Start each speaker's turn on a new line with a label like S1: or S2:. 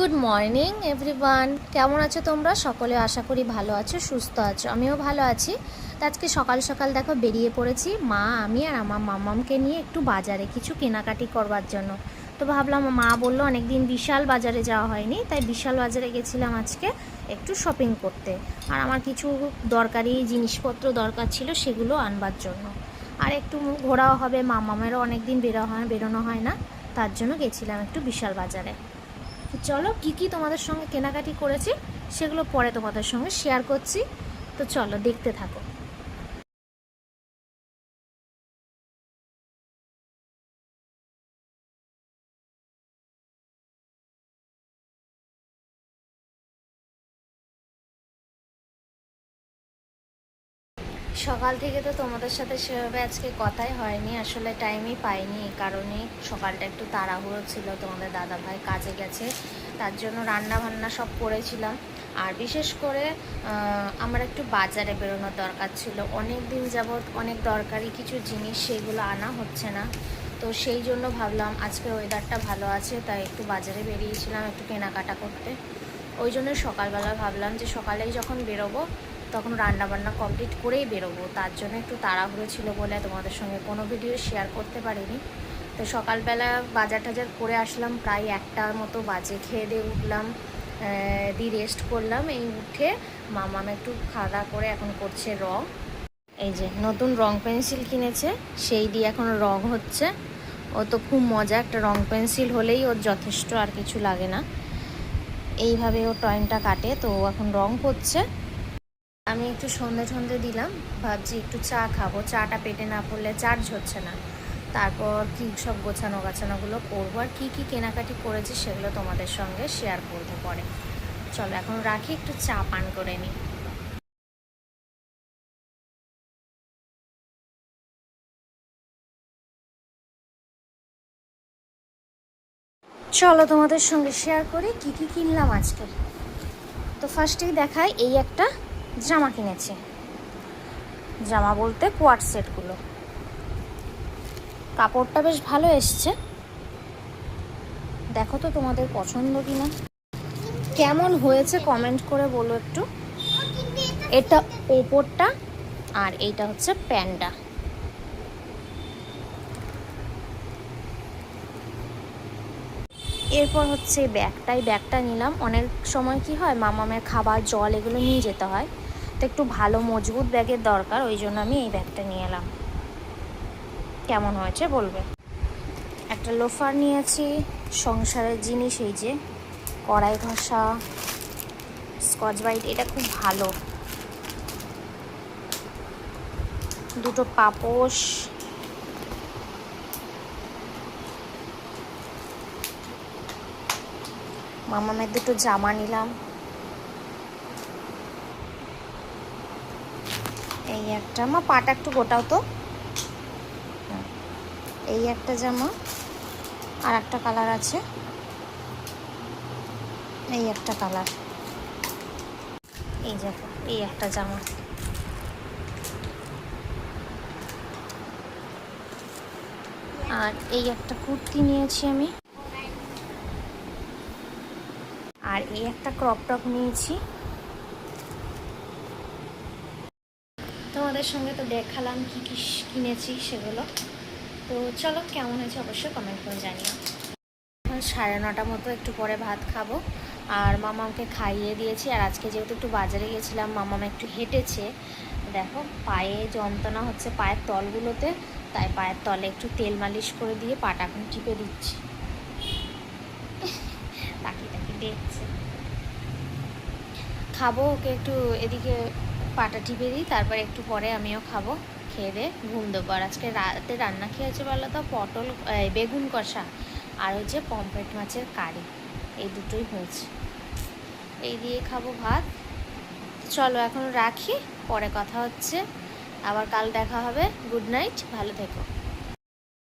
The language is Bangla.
S1: Good morning, everyone. কেমন আছো তোমরা? সকলে আশা করি ভালো আছো, সুস্থ আছো। আমিও ভালো আছি। তো আজকে সকাল সকাল দেখো বেরিয়ে পড়েছি, মা, আমি আর আমার মামামকে নিয়ে একটু বাজারে কিছু কেনাকাটি করবার জন্য। তো ভাবলাম, মা বলল অনেকদিন বিশাল বাজারে যাওয়া হয়নি, তাই বিশাল বাজারে গেছিলাম আজকে একটু শপিং করতে। আর আমার কিছু দরকারি জিনিসপত্র দরকার ছিল, সেগুলো আনবার জন্য। আর একটু ঘোরাও হবে, মামামেরও অনেক দিন বেরো হয়, বেরোনো হয় না, তার জন্য গেছিলাম একটু বিশাল বাজারে। তো চলো, কী কী তোমাদের সঙ্গে কেনাকাটি করেছি সেগুলো পরে তোমাদের সঙ্গে শেয়ার করছি। তো চলো, দেখতে থাকো। সকাল থেকে তো তোমাদের সাথে সেভাবে আজকে কথাই হয়নি, আসলে টাইমই পাইনি এই কারণে সকালটা একটু তাড়াহুড়ো ছিল, তোমাদের দাদা ভাই কাজে গেছে, তার জন্য রান্না বান্না সব করেছিলাম। আর বিশেষ করে আমার একটু বাজারে বেরোনোর দরকার ছিল। অনেক দিন যাবৎ অনেক দরকারি কিছু জিনিস সেগুলো আনা হচ্ছে না। তো সেই জন্য ভাবলাম আজকে ওয়েদারটা ভালো আছে, তাই একটু বাজারে বেরিয়েছিলাম একটু কেনাকাটা করতে। ওই জন্য সকালবেলা ভাবলাম যে সকালেই যখন বেরোবো, তখন রান্না বান্না কমপ্লিট করেই বেরোবো। তার জন্য একটু তাড়াহুড়ো ছিল বলে তোমাদের সঙ্গে কোনো ভিডিও শেয়ার করতে পারিনি। তো সকালবেলা বাজার টাজার করে আসলাম, প্রায় একটার মতো বাজে। খেয়ে দিয়ে উঠলাম দিয়ে রেস্ট করলাম। এই উঠে মামাম একটু খাওয়া করে এখন করছে রং। এই যে নতুন রং পেন্সিল কিনেছে, সেই দিয়ে এখন রং হচ্ছে। ও তো খুব মজা, একটা রং পেন্সিল হলেই ওর যথেষ্ট আর কিছু লাগে না। এইভাবে ও টাইমটা কাটে, তো ও এখন রং করছে। আমি একটু সন্ধে সন্ধে দিলাম, ভাবছি একটু চা খাব। চাটা পেটে না পড়লে চার্জ হচ্ছে না। তারপর কি সব গোছানো গাছানোগুলো করব আর কী কী কেনাকাটি করেছি সেগুলো তোমাদের সঙ্গে শেয়ার করব পরে। চলো, এখন রাখি, একটু চা পান করে নিই চলো তোমাদের সঙ্গে শেয়ার করি কি কি কিনলাম আজকে। তো ফার্স্টেই দেখায় এই একটা জামা কিনেছি। জামা বলতে কোয়াট সেটগুলো কাপড়টা বেশ ভালো এসছে। দেখো তো তোমাদের পছন্দ কিনা। কেমন হয়েছে কমেন্ট করে বলো একটু। এটা ওপরটা আর এইটা হচ্ছে প্যান্ডা এরপর হচ্ছে ব্যাগটাই ব্যাগটা নিলাম। অনেক সময় কি হয়, মামামের খাবার, জল এগুলো নিয়ে যেতে হয়। তো একটু ভালো মজবুত ব্যাগের দরকার, ওই জন্য আমি এই ব্যাগটা নিয়ে এলাম। কেমন হয়েছে বলবে? একটা লোফার নিয়েছি, সংসারের জিনিস, এই যে কড়াই ঘষা, স্কচ বাইট, এটা খুব ভালো। দুটো পাপোশ মামামের দুটো জামা নিলাম। এই একটা, মা, পাটা একটু গোটাও তো। এই একটা জামা, আর একটা কালার আছে। এই একটা কালার। এই দেখো, এই একটা জামা। আর এই একটা কুর্তি নিয়েছি আমি। আর এই একটা ক্রপ টপ নিয়েছি। তোমাদের সঙ্গে তো দেখালাম কি কি কিনেছি সেগুলো। তো চলো কেমন হয়েছে অবশ্যই কমেন্ট করে জানিও। এখন সাড়ে নটা মতো একটু পরে ভাত খাব। আর মামাকে খাইয়ে দিয়েছি। আর আজকে যেহেতু একটু বাজারে গেছিলাম মামামা একটু হেঁটেছে। দেখো, পায়ে যন্ত্রণা হচ্ছে পায়ের তলগুলোতে। তাই পায়ের তলে একটু তেল মালিশ করে দিয়ে পাটা এখন টিপে দিচ্ছি। তাকিয়ে তাকিয়ে দেখছে। খাব, ওকে একটু এদিকে পাটা টিপে দিই, তারপর একটু পরে আমিও খাব, খেয়ে দিয়ে ঘুম দেবো। আর আজকে রাতে রান্না খেয়েছে বলো তো? পটল বেগুন কষা আর হচ্ছে পমফ্রেট মাছের কারি। এই দুটোই হয়েছে। এই দিয়ে খাব ভাত। চলো এখন রাখি, পরে কথা হচ্ছে। আবার কাল দেখা হবে। গুড নাইট, ভালো থেকো।